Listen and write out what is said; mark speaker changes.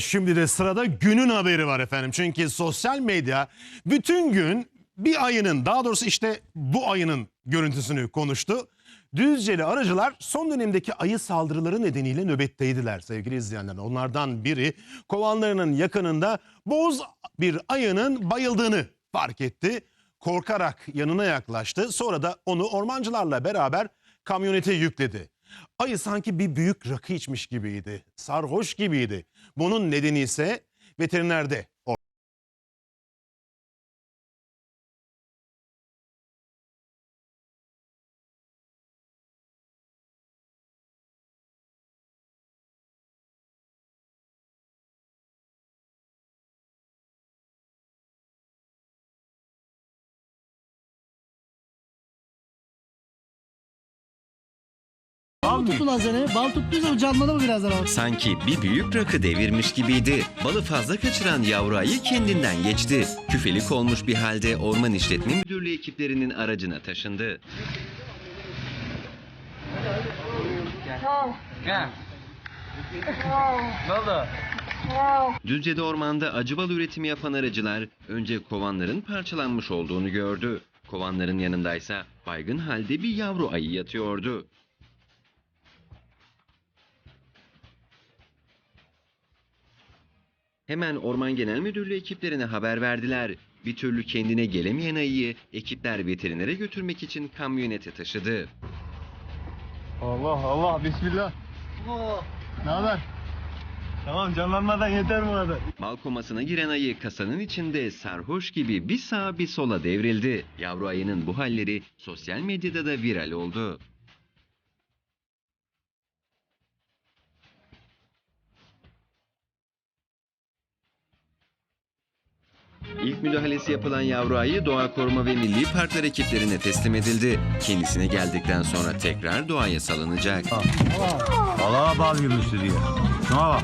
Speaker 1: Şimdi de sırada günün haberi var efendim. Çünkü sosyal medya bütün gün bir ayının daha doğrusu işte bu ayının görüntüsünü konuştu. Düzceli aracılar son dönemdeki ayı saldırıları nedeniyle nöbetteydiler sevgili izleyenler. Onlardan biri kovanlarının yakınında boz bir ayının bayıldığını fark etti. Korkarak yanına yaklaştı. Sonra da onu ormancılarla beraber kamyonete yükledi. Ayı sanki bir büyük rakı içmiş gibiydi. Sarhoş gibiydi. Bunun nedeni ise veterinerde
Speaker 2: Bal tuttu lan seni. Bal tuttuysa canlanır mı birazdan abi?
Speaker 3: Sanki bir büyük rakı devirmiş gibiydi. Balı fazla kaçıran yavru ayı kendinden geçti. Küfelik olmuş bir halde Orman İşletme Müdürlüğü ekiplerinin aracına taşındı. Düzce'de ormanda acı bal üretimi yapan aracılar önce kovanların parçalanmış olduğunu gördü. Kovanların yanındaysa baygın halde bir yavru ayı yatıyordu. Hemen Orman Genel Müdürlüğü ekiplerine haber verdiler. Bir türlü kendine gelemeyen ayıyı ekipler veterinere götürmek için kamyonete taşıdı.
Speaker 4: Allah Allah bismillah. Ne haber? Tamam canlanmadan yeter bu kadar.
Speaker 3: Mal komasına giren ayı kasanın içinde sarhoş gibi bir sağa bir sola devrildi. Yavru ayının bu halleri sosyal medyada da viral oldu. İlk müdahalesi yapılan yavru ayı Doğa Koruma ve Milli Parklar ekiplerine teslim edildi. Kendisine geldikten sonra tekrar doğaya salınacak.
Speaker 4: Balığa bal gibi sürüyor. Şuna bak.